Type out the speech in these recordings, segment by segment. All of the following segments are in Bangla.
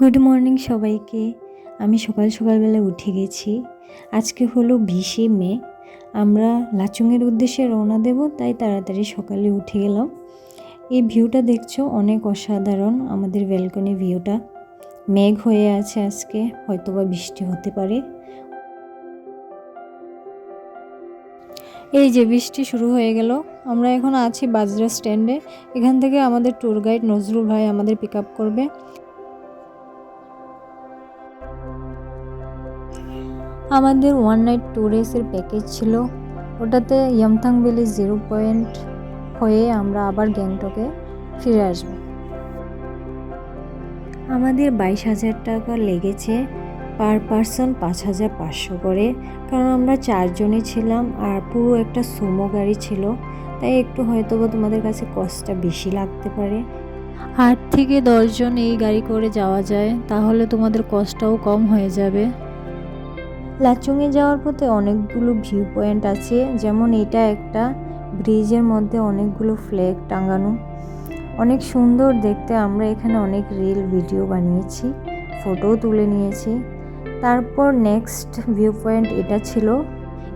গুড মর্নিং সবাইকে। আমি সকাল সকালবেলা উঠে গেছি। আজকে হলো বিশে মে। আমরা লাচুংয়ের উদ্দেশ্যে রওনা দেব, তাই তাড়াতাড়ি সকালে উঠে গেলাম। এই ভিউটা দেখছ, অনেক অসাধারণ আমাদের ব্যালকনি ভিউটা। মেঘ হয়ে আছে আজকে, হয়তোবা বৃষ্টি হতে পারে। এই যে বৃষ্টি শুরু হয়ে গেল। আমরা এখন আছি বাজরা স্ট্যান্ডে। এখান থেকে আমাদের ট্যুর গাইড নজরুল ভাই আমাদের পিক আপ করবে। আমাদের ওয়ান নাইট ট্যুরেসের প্যাকেজ ছিল। ওটাতে ইয়ামথাং ভ্যালি জিরো পয়েন্ট হয়ে আমরা আবার গ্যাংটকে ফিরে আসব। আমাদের বাইশ হাজার টাকা লেগেছে পার পার্সন পাঁচ হাজার পাঁচশো করে। কারণ আমরা চারজনে ছিলাম আর পুরো একটা সুমো গাড়ি ছিল। তাই একটু হয়তো বা তোমাদের কাছে কস্টটা বেশি লাগতে পারে। আট থেকে দশজন এই গাড়ি করে যাওয়া যায়, তাহলে তোমাদের কষ্টটাও কম হয়ে যাবে। লাচুংয়ে যাওয়ার পথে অনেকগুলো ভিউ পয়েন্ট আছে। যেমন এটা একটা ব্রিজের মধ্যে অনেকগুলো ফ্ল্যাগ টাঙানো। অনেক সুন্দর দেখতে। আমরা এখানে অনেক রিল ভিডিও বানিয়েছি, ফটোও তুলে নিয়েছি। তারপর নেক্সট ভিউ পয়েন্ট এটা ছিল।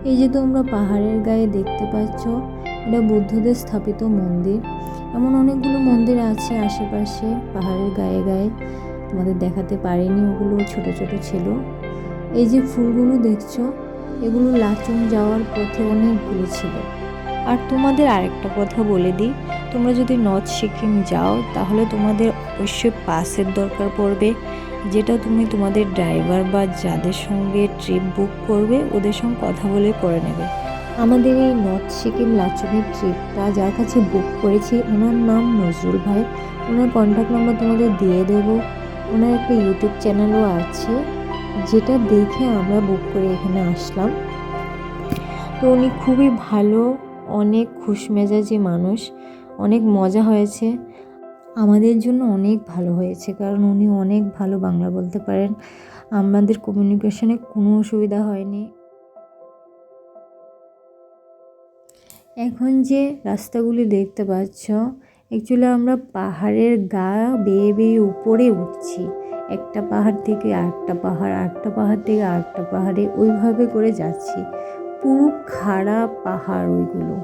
এই যে তোমরা পাহাড়ের গায়ে দেখতে পাচ্ছ, এটা বুদ্ধদের স্থাপিত মন্দির। এমন অনেকগুলো মন্দির আছে আশেপাশে, পাহাড়ের গায়ে গায়ে। তোমাদের দেখাতে পারিনি, ওগুলো ছোট ছোট ছিল। এই যে ফুলগুলো দেখছ, এগুলো লাচুং যাওয়ার পথে অনেকগুলো ছিল। আর তোমাদের আরেকটা কথা বলে দিই, তোমরা যদি নর্থ সিকিম যাও, তাহলে তোমাদের অবশ্যই পাসের দরকার পড়বে, যেটা তুমি তোমাদের ড্রাইভার বা যাদের সঙ্গে ট্রিপ বুক করবে, ওদের সঙ্গে কথা বলে করে নেবে। আমাদের এই নর্থ সিকিম লাচুংয়ের ট্রিপটা যার কাছে বুক করেছি, ওনার নাম নজরুল ভাই। ওনার কন্ট্যাক্ট নাম্বার তোমাদের দিয়ে দেবো। ওনার একটা ইউটিউব চ্যানেলও আছে। যেটা দেখে আমরা বুক করে এখানে আসলাম। তো উনি খুবই ভালো, অনেক খুশমেজাজি মানুষ, অনেক মজা হয়েছে। আমাদের জন্য অনেক ভালো হয়েছে, কারণ উনি অনেক ভালো বাংলা বলতে পারেন। আমাদের কমিউনিকেশনে কোনো অসুবিধা হয়নি। এখন যে রাস্তাগুলি দেখতে পাচ্ছ অ্যাকচুয়ালি আমরা পাহাড়ের গা বেয়ে বেয়ে উপরে উঠছি। একটা পাহাড় থেকে আরেকটা পাহাড় আরেকটা পাহাড় থেকে আরেকটা পাহাড়ে, ওইভাবে করে যাচ্ছি। পুরো খাড়া পাহাড় ওইগুলো।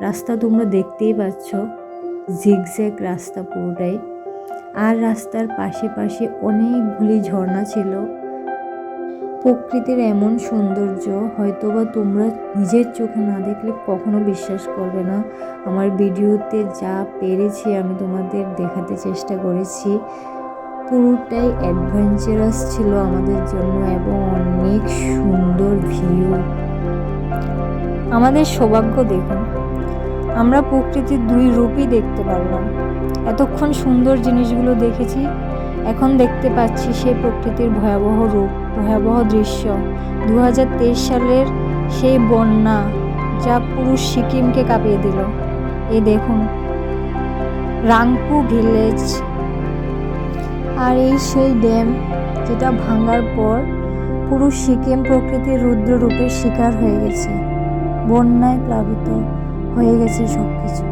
রাস্তা তোমরা দেখতেই পাচ্ছ জিগজ্যাগ রাস্তা পুরোটাই। আর রাস্তার পাশে পাশে অনেকগুলি ঝর্ণা ছিল। প্রকৃতির এমন সৌন্দর্য হয়তোবা তোমরা নিজের চোখে না দেখলে কখনো বিশ্বাস করবে না। আমার ভিডিওতে যা পেরেছি আমি তোমাদের দেখাতে চেষ্টা করেছি। পুরোটাই অ্যাডভেঞ্চারাস ছিল আমাদের জন্য এবং অনেক সুন্দর ভিউ আমাদের সৌভাগ্য দেখুন, আমরা প্রকৃতির দুই রূপই দেখতে পারলাম। এতক্ষণ সুন্দর জিনিসগুলো দেখেছি, এখন দেখতে পাচ্ছি সেই প্রকৃতির ভয়াবহ রূপ, ভয়াবহ দৃশ্য। দু হাজার তেইশ সালের সেই বন্যা যা পুরো সিকিমকে কাঁপিয়ে দিল। এ দেখুন, রাংপু ভিলেজ আর এই সেই ড্যাম যেটা ভাঙার পর পুরো সিকিম প্রকৃতির রুদ্র রূপের শিকার হয়ে গেছে। বন্যায় প্লাবিত হয়ে গেছে সব কিছু